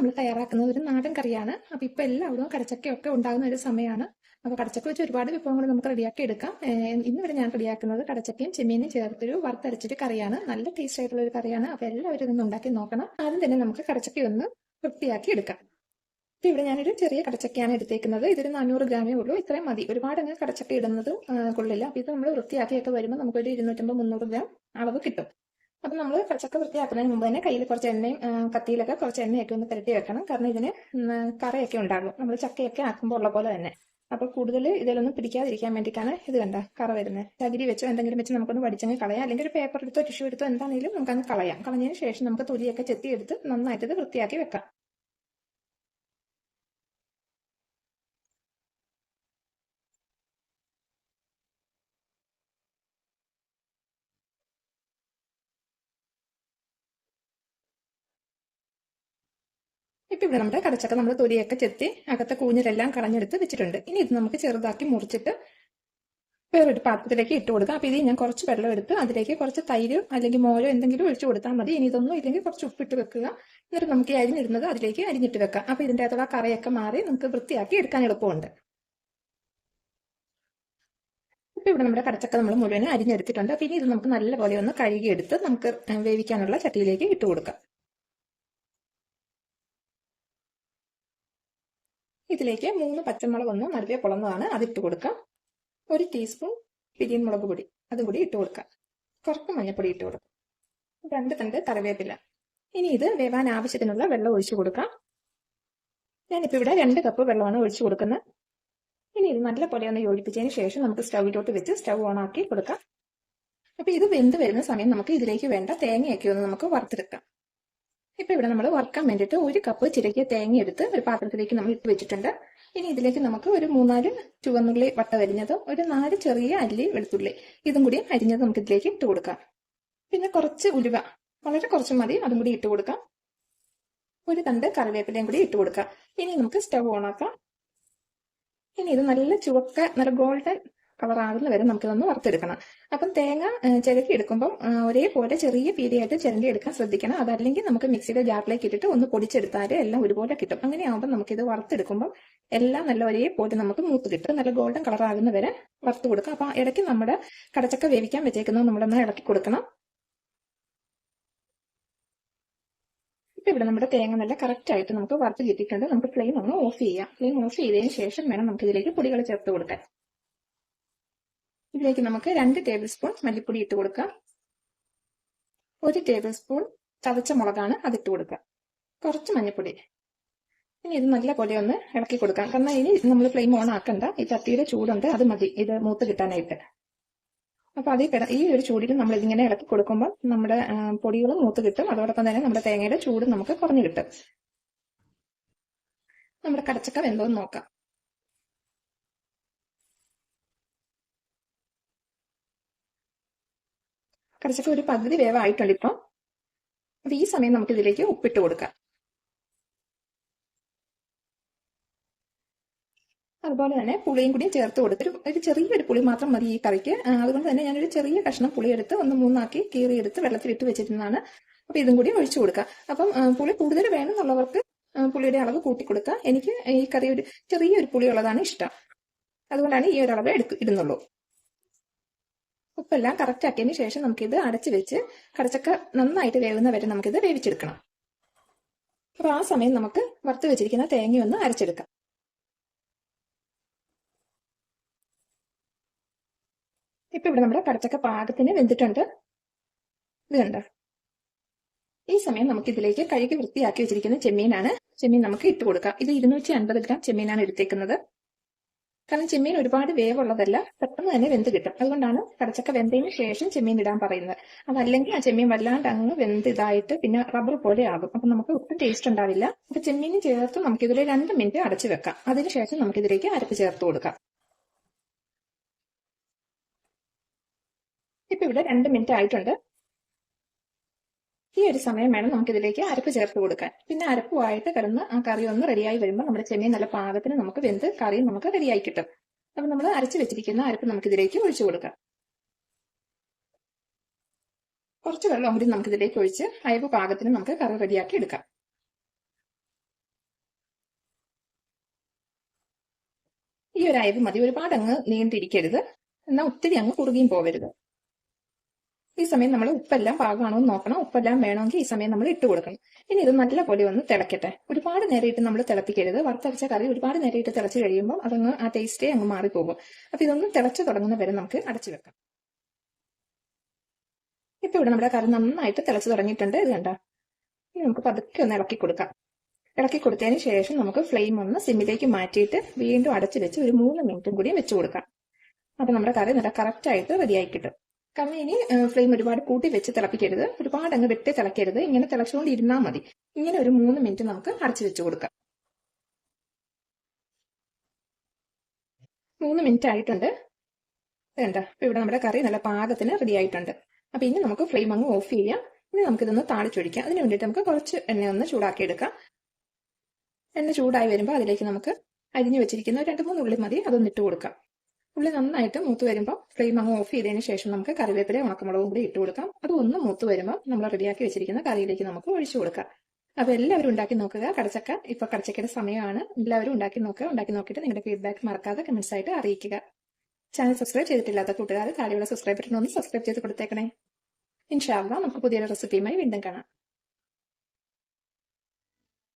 നമ്മൾ തയ്യാറാക്കുന്നത് ഒരു നാടൻ കറിയാണ്. അപ്പോൾ ഇപ്പോൾ എല്ലാവരും കടച്ചക്കയൊക്കെ ഉണ്ടാകുന്ന ഒരു സമയമാണ്. അപ്പോൾ കടച്ചക്ക വെച്ച് ഒരുപാട് വിഭവങ്ങൾ നമുക്ക് റെഡിയാക്കി എടുക്കാം. ഇന്ന് വരെ ഞാൻ റെഡിയാക്കുന്നത് കടച്ചക്കയും ചെമ്മീനും ചേർത്തൊരു വറുത്തരച്ചൊരു കറിയാണ്. നല്ല ടേസ്റ്റ് ആയിട്ടുള്ള ഒരു കറിയാണ്. അപ്പോൾ എല്ലാവരും ഇതൊന്ന് ഉണ്ടാക്കി നോക്കണം. ആദ്യം തന്നെ നമുക്ക് കടച്ചക്ക ഒന്ന് വൃത്തിയാക്കി എടുക്കാം. ഇപ്പൊ ഇവിടെ ഞാനൊരു ചെറിയ കടച്ചക്കയാണ് എടുത്തേക്കുന്നത്. ഇതൊരു നാനൂറ് ഗ്രാമേ ഉള്ളൂ. ഇത്രയും മതി. ഒരുപാട് അങ്ങനെ കടച്ചക്ക ഇടുന്നത് കൊള്ളില്ല. അപ്പൊ ഇത് നമ്മൾ വൃത്തിയാക്കിയൊക്കെ വരുമ്പോൾ നമുക്കൊരു ഇരുന്നൂറ്റമ്പത് മുന്നൂറ് ഗ്രാം അളവ് കിട്ടും. അപ്പൊ നമ്മൾ ചക്ക വൃത്തിയാക്കുന്നതിന് മുമ്പ് തന്നെ കയ്യിൽ കുറച്ച് എണ്ണയും കത്തിയിലൊക്കെ കുറച്ച് എണ്ണയൊക്കെ ഒന്ന് പുരട്ടി വെക്കണം. കാരണം ഇതിന് കറയൊക്കെ ഉണ്ടാകും. നമ്മൾ ചക്കയൊക്കെ ആക്കുമ്പോൾ ഉള്ള പോലെ തന്നെ. അപ്പൊ കൂടുതൽ ഇതിലൊന്നും പിടിക്കാതിരിക്കാൻ വേണ്ടിയിട്ടാണ് ഇത് കണ്ട കറ വരുന്നത്. ചകിരി വെച്ചോ എന്തെങ്കിലും വെച്ച് നമുക്കൊന്ന് വടിച്ചങ്ങ് കളയാം. അല്ലെങ്കിൽ ഒരു പേപ്പർ എടുത്തോ ടിഷ്യൂ എടുത്തോ എന്താണെങ്കിലും നമുക്കങ്ങ് കളയാം. കളഞ്ഞതിന് ശേഷം നമുക്ക് തൊലിയൊക്കെ ചെത്തിയെടുത്ത് നന്നായിട്ട് ഇത് വൃത്തിയാക്കി വെക്കാം. ഇപ്പൊ ഇവിടെ നമ്മുടെ കടച്ചക്ക നമ്മൾ തൊലിയൊക്കെ ചെത്തി അകത്തെ കൂഞ്ഞിലെല്ലാം കളഞ്ഞെടുത്ത് വെച്ചിട്ടുണ്ട്. ഇനി ഇത് നമുക്ക് ചെറുതാക്കി മുറിച്ചിട്ട് വേറൊരു പാത്രത്തിലേക്ക് ഇട്ട് കൊടുക്കാം. അപ്പൊ ഇത് ഞാൻ കുറച്ച് വെള്ളം എടുത്ത് അതിലേക്ക് കുറച്ച് തൈര് അല്ലെങ്കിൽ മോരോ എന്തെങ്കിലും ഒഴിച്ചു കൊടുത്താൽ മതി. ഇനി ഇതൊന്നും ഇല്ലെങ്കിൽ കുറച്ച് ഉപ്പിട്ട് വെക്കുക. എന്നിട്ട് നമുക്ക് ഈ അരിഞ്ഞിടുന്നത് അതിലേക്ക് അരിഞ്ഞിട്ട് വെക്കാം. അപ്പൊ ഇതിന്റെ അകത്തുള്ള കറയൊക്കെ മാറി നമുക്ക് വൃത്തിയാക്കി എടുക്കാൻ എളുപ്പമുണ്ട്. ഇപ്പൊ ഇവിടെ നമ്മുടെ കടച്ചക്ക നമ്മൾ മുഴുവൻ അരിഞ്ഞെടുത്തിട്ടുണ്ട്. അപ്പൊ ഇനി ഇത് നമുക്ക് നല്ലപോലെ ഒന്ന് കഴുകിയെടുത്ത് നമുക്ക് വേവിക്കാനുള്ള ചട്ടിയിലേക്ക് ഇട്ട് കൊടുക്കാം. ഇതിലേക്ക് മൂന്ന് പച്ചമുളക് ഒന്ന് നടുവേ പൊളന്നതാണ് അതിട്ട് കൊടുക്കാം. ഒരു ടീസ്പൂൺ പിരിയൻ മുളക് പൊടി അതും കൂടി ഇട്ട് കൊടുക്കാം. കുറച്ച് മഞ്ഞൾപ്പൊടി ഇട്ട് കൊടുക്കാം. രണ്ട് തണ്ട് കറിവേപ്പില. ഇനി ഇത് വേവാൻ ആവശ്യത്തിനുള്ള വെള്ളം ഒഴിച്ചു കൊടുക്കാം. ഞാനിപ്പോൾ ഇവിടെ രണ്ട് കപ്പ് വെള്ളമാണ് ഒഴിച്ചു കൊടുക്കുന്നത്. ഇനി ഇത് നല്ലപോലെ ഒന്ന് യോജിപ്പിച്ചതിന് ശേഷം നമുക്ക് സ്റ്റൗവിലോട്ട് വെച്ച് സ്റ്റൗ ഓൺ ആക്കി കൊടുക്കാം. അപ്പൊ ഇത് വെന്ത് വരുന്ന സമയം നമുക്ക് ഇതിലേക്ക് വേണ്ട തേങ്ങയൊക്കെ ഒന്ന് നമുക്ക് വറുത്തെടുക്കാം. ഇപ്പൊ ഇവിടെ നമ്മൾ വറുക്കാൻ വേണ്ടിയിട്ട് ഒരു കപ്പ് ചിരകിയ തേങ്ങ എടുത്ത് ഒരു പാത്രത്തിലേക്ക് നമ്മൾ ഇട്ട് വെച്ചിട്ടുണ്ട്. ഇനി ഇതിലേക്ക് നമുക്ക് ഒരു മൂന്നാൽ ചുവന്നുള്ളി വട്ട വരിഞ്ഞതും ഒരു നാല് ചെറിയ അല്ലി വെളുത്തുള്ളി ഇതും കൂടി അരിഞ്ഞത് നമുക്ക് ഇതിലേക്ക് ഇട്ട് കൊടുക്കാം. പിന്നെ കുറച്ച് ഉലുവ. വളരെ കുറച്ച് മതി അതും കൂടി ഇട്ട് കൊടുക്കാം. ഒരു തണ്ട് കറിവേപ്പിലയും കൂടി ഇട്ട് കൊടുക്കാം. ഇനി നമുക്ക് സ്റ്റവ് ഓണാക്കാം. ഇനി ഇത് നല്ല ചുവക്ക നല്ല ഗോൾഡൻ കളർ വരെ വരെ നമുക്കിതൊന്ന് വറുത്തെടുക്കണം. അപ്പം തേങ്ങ ചിരക്കി എടുക്കുമ്പോൾ ഒരേപോലെ ചെറിയ പീരിയായിട്ട് ചിരണ്ടി എടുക്കാൻ ശ്രദ്ധിക്കണം. അതല്ലെങ്കിൽ നമുക്ക് മിക്സിയുടെ ജാറിലേക്ക് ഇട്ടിട്ട് ഒന്ന് പൊടിച്ചെടുത്താൽ എല്ലാം ഒരുപോലെ കിട്ടും. അങ്ങനെ ആകുമ്പോൾ നമുക്കിത് വറുത്തെടുക്കുമ്പോൾ എല്ലാം നല്ല ഒരേപോലെ നമുക്ക് മൂത്ത് കിട്ടും. നല്ല ഗോൾഡൻ കളറാകുന്ന വരെ വറുത്ത് കൊടുക്കാം. അപ്പം ഇടയ്ക്ക് നമ്മുടെ കടച്ചക്ക വേവിക്കാൻ വെച്ചേക്കുന്നത് നമ്മളൊന്ന് ഇളക്കി കൊടുക്കണം. ഇപ്പൊ ഇവിടെ നമ്മുടെ തേങ്ങ നല്ല കറക്റ്റ് ആയിട്ട് നമുക്ക് വറുത്ത് കിട്ടിയിട്ടുണ്ട്. നമുക്ക് ഫ്ലെയിം ഒന്ന് ഓഫ് ചെയ്യാം. ഫ്ലെയിം ഓഫ് ചെയ്തതിന് ശേഷം വേണം നമുക്ക് ഇതിലേക്ക് പൊടികൾ ചേർത്ത് കൊടുക്കാൻ. ഇതിലേക്ക് നമുക്ക് രണ്ട് ടേബിൾ സ്പൂൺ മല്ലിപ്പൊടി ഇട്ട് കൊടുക്കാം. ഒരു ടേബിൾ സ്പൂൺ ചതച്ച മുളകാണ് അതിട്ട് കൊടുക്കുക. കുറച്ച് മഞ്ഞൾപ്പൊടി ഇനി ഇത് നല്ല പോലെ ഒന്ന് ഇളക്കി കൊടുക്കാം. കാരണം ഇനി നമ്മൾ ഫ്ലെയിം ഓൺ ആക്കണ്ട. ഈ ചട്ടിയുടെ ചൂടുണ്ട് അത് മതി. ഇത് മൂത്ത് കിട്ടാനായിട്ട്. അപ്പൊ അതേ കിട ഈ ഒരു ചൂടിൽ നമ്മൾ ഇതിങ്ങനെ ഇളക്കി കൊടുക്കുമ്പോൾ നമ്മുടെ പൊടികളും മൂത്ത് കിട്ടും. അതോടൊപ്പം തന്നെ നമ്മുടെ തേങ്ങയുടെ ചൂട് നമുക്ക് കുറഞ്ഞു കിട്ടും. നമ്മുടെ കടച്ചക്ക വെന്തോന്ന് നോക്കാം. കടച്ചക്ക ഒരു പകുതി വേവായിട്ടുണ്ട് ഇപ്പം. അപ്പൊ ഈ സമയം നമുക്ക് ഇതിലേക്ക് ഉപ്പിട്ട് കൊടുക്കാം. അതുപോലെ തന്നെ പുളിയും കൂടി ചേർത്ത് കൊടുത്തിട്ട് ഒരു ചെറിയൊരു പുളി മാത്രം മതി ഈ കറിക്ക്. അതുകൊണ്ട് തന്നെ ഞാനൊരു ചെറിയ കഷ്ണം പുളി എടുത്ത് ഒന്ന് മൂന്നാക്കി കീറിയെടുത്ത് വെള്ളത്തിലിട്ട് വെച്ചിരുന്നതാണ്. അപ്പൊ ഇതും കൂടി ഒഴിച്ചു കൊടുക്കാം. അപ്പം പുളി കൂടുതൽ വേണമെന്നുള്ളവർക്ക് പുളിയുടെ അളവ് കൂട്ടി കൊടുക്കുക എനിക്ക് ഈ കറി ഒരു ചെറിയൊരു പുളി ഉള്ളതാണ് ഇഷ്ടം. അതുകൊണ്ടാണ് ഈ ഒരു അളവ് എടുക്ക ഇടുന്നുള്ളൂ. ഉപ്പെല്ലാം കറക്റ്റ് ആക്കിയതിന് ശേഷം നമുക്കിത് അടച്ചു വെച്ച് കടച്ചക്ക നന്നായിട്ട് വേവുന്ന വരെ നമുക്കിത് വേവിച്ചെടുക്കണം. അപ്പൊ ആ സമയം നമുക്ക് വറുത്ത് വെച്ചിരിക്കുന്ന തേങ്ങ ഒന്ന് അരച്ചെടുക്കാം. ഇപ്പൊ ഇവിടെ നമ്മുടെ കടച്ചക്ക പാകത്തിന് വെന്തിട്ടുണ്ട്. ഇത് ഈ സമയം നമുക്ക് ഇതിലേക്ക് കഴുകി വൃത്തിയാക്കി വെച്ചിരിക്കുന്ന ചെമ്മീനാണ്. ചെമ്മീൻ നമുക്ക് ഇട്ട് കൊടുക്കാം. ഇത് ഇരുന്നൂറ്റി അൻപത് ഗ്രാം ചെമ്മീനാണ് എടുത്തേക്കുന്നത്. കാരണം ചെമ്മീൻ ഒരുപാട് വേവുള്ളതല്ല പെട്ടെന്ന് തന്നെ വെന്ത് കിട്ടും. അതുകൊണ്ടാണ് കടച്ചക്ക വെന്തതിന് ശേഷം ചെമ്മീൻ ഇടാൻ പറയുന്നത്. അതല്ലെങ്കിൽ ആ ചെമ്മീൻ വല്ലാണ്ട് അങ്ങ് വെന്ത് ഇതായിട്ട് പിന്നെ റബ്ബർ പോലെ ആകും. അപ്പൊ നമുക്ക് ഒട്ടും ടേസ്റ്റ് ഉണ്ടാവില്ല. അപ്പൊ ചെമ്മീൻ ചേർത്ത് നമുക്ക് ഇതിൽ രണ്ട് മിനിറ്റ് അടച്ചു വെക്കാം. അതിനുശേഷം നമുക്ക് ഇതിലേക്ക് അരപ്പ് ചേർത്ത് കൊടുക്കാം. ഇപ്പൊ ഇവിടെ രണ്ട് മിനിറ്റ് ആയിട്ടുണ്ട്. ഈ ഒരു സമയം വേണം നമുക്ക് ഇതിലേക്ക് അരപ്പ് ചേർത്ത് കൊടുക്കാൻ. പിന്നെ അരപ്പുമായിട്ട് കിടന്ന് ആ കറി ഒന്ന് റെഡിയായി വരുമ്പോൾ നമ്മുടെ ചെമ്മീൻ നല്ല പാകത്തിന് നമുക്ക് വെന്ത് കറിയും നമുക്ക് റെഡിയായി കിട്ടും. അപ്പം നമ്മൾ അരച്ച് വെച്ചിരിക്കുന്ന അരപ്പ് നമുക്ക് ഇതിലേക്ക് ഒഴിച്ചു കൊടുക്കാം. കുറച്ച് വെള്ളം കൂടി നമുക്ക് ഇതിലേക്ക് ഒഴിച്ച് അയപ്പ് പാകത്തിന് നമുക്ക് കറി റെഡിയാക്കി എടുക്കാം. ഈ ഒരു അയവ് മതി. ഒരുപാട് അങ്ങ് നീണ്ടിരിക്കരുത്. എന്നാൽ ഒത്തിരി അങ്ങ് കുറുകിയും പോവരുത്. ഈ സമയം നമ്മൾ ഉപ്പെല്ലാം പാകമാണോ എന്ന് നോക്കണം. ഉപ്പെല്ലാം വേണമെങ്കിൽ ഈ സമയം നമ്മൾ ഇട്ട് കൊടുക്കണം. ഇനി ഇത് നല്ലപോലെ ഒന്ന് തിളക്കട്ടെ. ഒരുപാട് നേരിട്ട് നമ്മൾ തിളപ്പിക്കരുത്. വറുത്തരച്ച കറി ഒരുപാട് നേരിട്ട് തിളച്ച് കഴിയുമ്പോൾ അതങ്ങ് ആ ടേസ്റ്റേ അങ്ങ് മാറിപ്പോകും. അപ്പൊ ഇതൊന്ന് തിളച്ച് തുടങ്ങുന്ന വരെ നമുക്ക് അടച്ചു വെക്കാം. ഇപ്പൊ ഇവിടെ നമ്മുടെ കറി നന്നായിട്ട് തിളച്ച് തുടങ്ങിയിട്ടുണ്ട്. ഇത് കണ്ട? ഇനി നമുക്ക് പതുക്കെ ഒന്ന് ഇളക്കി കൊടുക്കാം. ഇളക്കി കൊടുത്തതിന് ശേഷം നമുക്ക് ഫ്ലെയിം ഒന്ന് സിമ്മിലേക്ക് മാറ്റിയിട്ട് വീണ്ടും അടച്ചു വെച്ച് ഒരു മൂന്ന് മിനിറ്റും കൂടി വെച്ച് കൊടുക്കാം. അപ്പൊ നമ്മുടെ കറി നല്ല കറക്റ്റ് ആയിട്ട് റെഡിയായി കിട്ടും. കാരണം ഇനി ഫ്ലെയിം ഒരുപാട് കൂട്ടി വെച്ച് തിളപ്പിക്കരുത്. ഒരുപാട് അങ്ങ് വെട്ടി തിളക്കരുത്. ഇങ്ങനെ തിളച്ചുകൊണ്ടിരുന്നാൽ മതി. ഇങ്ങനെ ഒരു മൂന്ന് മിനിറ്റ് നമുക്ക് അടച്ചു വെച്ച് കൊടുക്കാം. മൂന്ന് മിനിറ്റ് ആയിട്ടുണ്ട്. വേണ്ട ഇവിടെ നമ്മുടെ കറി നല്ല പാകത്തിന് റെഡി ആയിട്ടുണ്ട്. അപ്പൊ ഇനി നമുക്ക് ഫ്ലെയിം അങ്ങ് ഓഫ് ചെയ്യാം. ഇനി നമുക്കിതൊന്ന് താളിച്ചൊഴിക്കാം. അതിന് വേണ്ടിയിട്ട് നമുക്ക് കുറച്ച് എണ്ണ ഒന്ന് ചൂടാക്കി എടുക്കാം എണ്ണ ചൂടായി വരുമ്പോൾ അതിലേക്ക് നമുക്ക് അരിഞ്ഞു വെച്ചിരിക്കുന്ന രണ്ട് മൂന്ന് ഉള്ളി മതി. അതൊന്നിട്ട് കൊടുക്കാം. ഉള്ളി നന്നായിട്ട് മൂത്ത് വരുമ്പോൾ ഫ്ലെയിം അങ്ങ് ഓഫ് ചെയ്തതിന് ശേഷം നമുക്ക് കറിവേപ്പില ഉണക്കമുളകും കൂടി ഇട്ട് കൊടുക്കാം. അത് ഒന്ന് മൂത്ത് വരുമ്പോൾ നമ്മൾ റെഡിയാക്കി വെച്ചിരിക്കുന്ന കറിയിലേക്ക് നമുക്ക് ഒഴിച്ചു കൊടുക്കാം. അപ്പൊ എല്ലാവരും ഉണ്ടാക്കി നോക്കുക. കടച്ചക്ക ഇപ്പൊ കടച്ചക്കയുടെ സമയമാണ്. എല്ലാവരും ഉണ്ടാക്കി നോക്കുക. ഉണ്ടാക്കി നോക്കിയിട്ട് നിങ്ങളുടെ ഫീഡ്ബാക്ക് മറക്കാതെ കമന്റ്സ് ആയിട്ട് അറിയിക്കുക. ചാനൽ സബ്സ്ക്രൈബ് ചെയ്തിട്ടില്ലാത്ത കൂട്ടുകാർ താഴെയുള്ള സബ്സ്ക്രൈബ് ബട്ടൺ ഒന്ന് സബ്സ്ക്രൈബ് ചെയ്ത് കൊടുത്തേക്കണേ. ഇൻഷാല്ല നമുക്ക് പുതിയൊരു റെസിപ്പിയുമായി വീണ്ടും കാണാം.